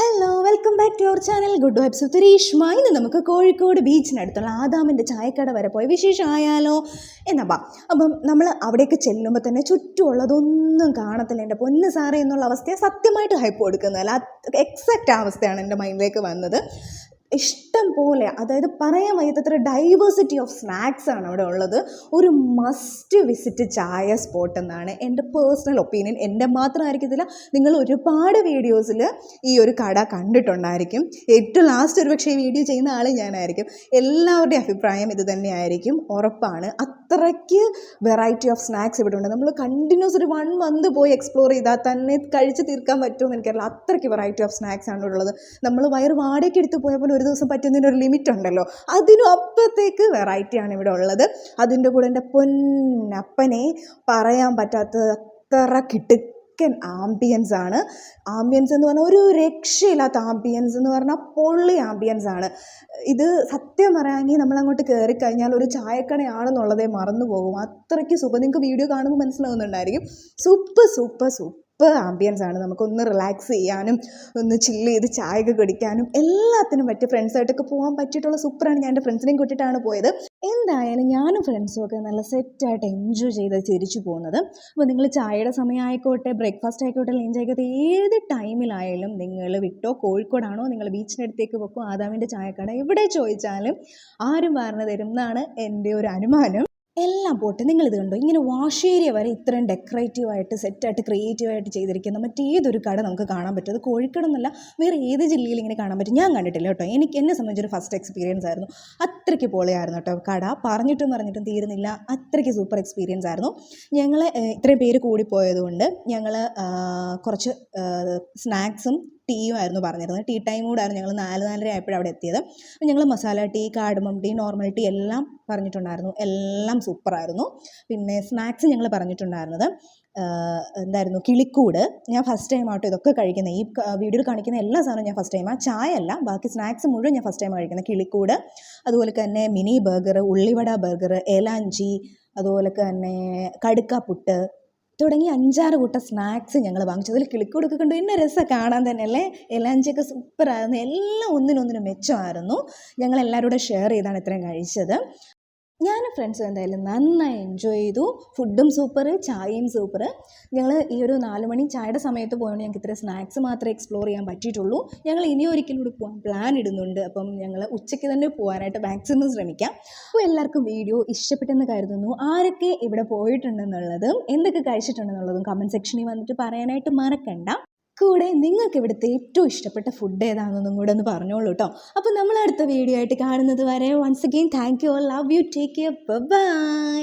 Hello welcome back to our channel good vibes ഉത്തരീഷ്മ Reshma ഇന്ന് നമുക്ക് കോഴിക്കോട് ബീച്ചിനടുത്തുള്ള ആദാമിന്റെ ചായക്കട വരെ പോയി. വിശേഷമായാലോ? എന്നാ അപ്പം നമ്മൾ അവിടേക്ക് ചെല്ലുമ്പോൾ തന്നെ ചുറ്റുമുള്ളതൊന്നും കാണത്തില്ല. എന്റെ പൊന്ന് സാറേ എന്നുള്ള അവസ്ഥയെ സത്യമായിട്ട് ഹൈപ്പ് കൊടുക്കുന്നതല്ല എക്സാക്റ്റ് അവസ്ഥയാണ് എന്റെ മൈൻഡിലേക്ക് വന്നത്. ഇഷ്ടം പോലെ അതായത് പറയാൻ വയ്യാത്തത്ര ഡൈവേഴ്സിറ്റി ഓഫ് സ്നാക്സ് ആണ് അവിടെ ഉള്ളത്. ഒരു മസ്റ്റ് വിസിറ്റ് ചായ സ്പോട്ട് എന്നാണ് എന്റെ പേഴ്സണൽ ഒപ്പീനിയൻ എന്റെ മാത്രമായിരിക്കത്തില്ല നിങ്ങൾ ഒരുപാട് വീഡിയോസിൽ ഈ ഒരു കട കണ്ടിട്ടുണ്ടായിരിക്കും. ഏറ്റവും ലാസ്റ്റ് ഒരു പക്ഷേ ഈ വീഡിയോ ചെയ്യുന്ന ആൾ ഞാനായിരിക്കും. എല്ലാവരുടെയും അഭിപ്രായം ഇത് തന്നെയായിരിക്കും. ഉറപ്പാണ്. അത്രയ്ക്ക് വെറൈറ്റി ഓഫ് സ്നാക്സ് ഇവിടെ ഉണ്ട്. നമ്മൾ കണ്ടിന്യൂസ് ഒരു വൺ മന്ത് പോയി എക്സ്പ്ലോർ ചെയ്താൽ തന്നെ കഴിച്ച് തീർക്കാൻ പറ്റുമെന്ന് എനിക്കറിയില്ല. അത്രയ്ക്ക് വെറൈറ്റി ഓഫ് സ്നാക്സ് ആണ് ഉള്ളത്. നമ്മൾ വയറ് വാടകയ്ക്ക് എടുത്ത് പോയപ്പോൾ ഒരു ദിവസം പറ്റുന്നതിന് ഒരു ലിമിറ്റ് ഉണ്ടല്ലോ അതിനും അപ്പത്തേക്ക് വെറൈറ്റിയാണ് ഇവിടെ ഉള്ളത്. അതിന്റെ കൂടെ എന്റെ പൊന്നപ്പനെ പറയാൻ പറ്റാത്ത അത്ര കിട്ടുക്കൻ ആംബിയൻസ് ആണ്. ആംബിയൻസ് എന്ന് പറഞ്ഞാൽ ഒരു രക്ഷയില്ലാത്ത ആംബിയൻസ് എന്ന് പറഞ്ഞാൽ പൊള്ളി ആംബിയൻസ് ആണ്. ഇത് സത്യം പറയുകയാണെങ്കിൽ നമ്മളങ്ങോട്ട് കയറി കഴിഞ്ഞാൽ ഒരു ചായക്കടയാണെന്നുള്ളതേ മറന്നു പോകും അത്രയ്ക്ക് സൂപ്പർ നിങ്ങൾക്ക് വീഡിയോ കാണുമ്പോൾ മനസ്സിലാവുന്നുണ്ടായിരിക്കും. സൂപ്പർ സൂപ്പർ സൂപ്പർ ആംബിയൻസ് ആണ്. നമുക്കൊന്ന് റിലാക്സ് ചെയ്യാനും ഒന്ന് ചില്ല് ചെയ്ത് ചായയൊക്കെ കുടിക്കാനും എല്ലാത്തിനും പറ്റിയ ഫ്രണ്ട്സായിട്ടൊക്കെ പോകാൻ പറ്റിയിട്ടുള്ള സൂപ്പറാണ് ഞാൻ എന്റെ ഫ്രണ്ട്സിനെയും കൂട്ടിയിട്ടാണ് പോയത്. എന്തായാലും ഞാനും ഫ്രണ്ട്സും ഒക്കെ നല്ല സെറ്റായിട്ട് എൻജോയ് ചെയ്ത് തിരിച്ചു പോകുന്നത്. അപ്പോൾ നിങ്ങൾ ചായയുടെ സമയമായിക്കോട്ടെ ബ്രേക്ക്ഫാസ്റ്റ് ആയിക്കോട്ടെ ലഞ്ച് ആയിക്കോട്ടെ ഏത് ടൈമിലായാലും നിങ്ങൾ വിട്ടോ കോഴിക്കോടാണോ നിങ്ങൾ ബീച്ചിനടുത്തേക്ക് വെക്കോ ആദാമിന്റെ ചായക്കട എവിടെ ചോദിച്ചാലും ആരും പറഞ്ഞു തരും എന്നാണ് എന്റെ ഒരു അനുമാനം. എല്ലാം പോട്ടെ. നിങ്ങളിത് കണ്ടോ? ഇങ്ങനെ വാഷ് ഏരിയ വരെ ഇത്രയും ഡെക്കറേറ്റീവായിട്ട് സെറ്റായിട്ട് ക്രിയേറ്റീവായിട്ട് ചെയ്തിരിക്കുന്ന മറ്റേതൊരു കട നമുക്ക് കാണാൻ പറ്റും. അത് കോഴിക്കട എന്നല്ല വേറെ ഏത് ജില്ലയിൽ ഇങ്ങനെ കാണാൻ പറ്റും? ഞാൻ കണ്ടിട്ടില്ല കേട്ടോ. എനിക്ക് എന്നെ സംബന്ധിച്ചൊരു ഫസ്റ്റ് എക്സ്പീരിയൻസ് ആയിരുന്നു. അത്രയ്ക്ക് പൊളിയായിരുന്നു കേട്ടോ കട. പറഞ്ഞിട്ടും പറഞ്ഞിട്ടും തീരുന്നില്ല. അത്രയ്ക്ക് സൂപ്പർ എക്സ്പീരിയൻസ് ആയിരുന്നു. ഞങ്ങൾ ഇത്രയും പേര് കൂടിപ്പോയതുകൊണ്ട് ഞങ്ങൾ കുറച്ച് സ്നാക്സും ടീയും ആയിരുന്നു പറഞ്ഞിരുന്നത്. ടീ ടൈം കൂടായിരുന്നു ഞങ്ങൾ നാല് നാലര ആയപ്പോഴും അവിടെ എത്തിയത്. അപ്പോൾ ഞങ്ങൾ masala tea cardamom tea normal tea എല്ലാം പറഞ്ഞിട്ടുണ്ടായിരുന്നു. എല്ലാം സൂപ്പറായിരുന്നു. പിന്നെ സ്നാക്സ് ഞങ്ങൾ പറഞ്ഞിട്ടുണ്ടായിരുന്നത് എന്തായിരുന്നു കിളിക്കൂട്. ഞാൻ ഫസ്റ്റ് ടൈം ആട്ടോ ഇതൊക്കെ കഴിക്കുന്നത് ഈ വീഡിയോയിൽ കാണിക്കുന്ന എല്ലാ സാധനവും ഞാൻ ഫസ്റ്റ് ടൈമാണ് ചായ അല്ല ബാക്കി സ്നാക്സ് മുഴുവൻ ഞാൻ ഫസ്റ്റ് ടൈം കഴിക്കുന്നത് കിളിക്കൂട് അതുപോലെ തന്നെ മിനി ബർഗർ ഉള്ളിവട ബർഗർ ഏലാഞ്ചി അതുപോലെ തന്നെ കടുക്കാപ്പുട്ട് തുടങ്ങി അഞ്ചാറ് കൂട്ടം സ്നാക്സ് ഞങ്ങൾ വാങ്ങിച്ചു. അതിൽ കിളിക്കൂടൊക്കെ കണ്ടു. എന്നെ രസം കാണാൻ തന്നെ അല്ലേ? എലാഞ്ചിയൊക്കെ സൂപ്പറായിരുന്നു എല്ലാം ഒന്നിനൊന്നിനും മെച്ചമായിരുന്നു. ഞങ്ങൾ എല്ലാവരും കൂടെ ഷെയർ ചെയ്താണ് ഇത്രയും കഴിച്ചത്. ഞാനും ഫ്രണ്ട്സ് എന്തായാലും നന്നായി എൻജോയ് ചെയ്തു. ഫുഡും സൂപ്പർ ചായയും സൂപ്പർ ഞങ്ങൾ ഈ ഒരു നാല് മണി ചായയുടെ സമയത്ത് പോയതുകൊണ്ട് ഞങ്ങൾക്ക് ഇത്ര സ്നാക്സ് മാത്രമേ എക്സ്പ്ലോർ ചെയ്യാൻ പറ്റിയിട്ടുള്ളൂ. ഞങ്ങൾ ഇനി ഒരിക്കലും കൂടി പോകാൻ പ്ലാൻ ഇടുന്നുണ്ട്. അപ്പം ഞങ്ങൾ ഉച്ചയ്ക്ക് തന്നെ പോകാനായിട്ട് മാക്സിമം ശ്രമിക്കാം. അപ്പോൾ എല്ലാവർക്കും വീഡിയോ ഇഷ്ടപ്പെട്ടെന്ന് കരുതുന്നു. ആരൊക്കെ ഇവിടെ പോയിട്ടുണ്ടെന്നുള്ളതും എന്തൊക്കെ കഴിച്ചിട്ടുണ്ടെന്നുള്ളതും കമന്റ് സെക്ഷനിൽ വന്നിട്ട് പറയാനായിട്ട് മറക്കണ്ട. കൂടെ നിങ്ങൾക്ക് ഇവിടുത്തെ ഏറ്റവും ഇഷ്ടപ്പെട്ട ഫുഡ് ഏതാണെന്നും കൂടെ ഒന്ന് പറഞ്ഞോളൂ കേട്ടോ അപ്പോൾ നമ്മൾ അടുത്ത വീഡിയോ ആയിട്ട് കാണുന്നത് വരെ once again thank you love you take care bye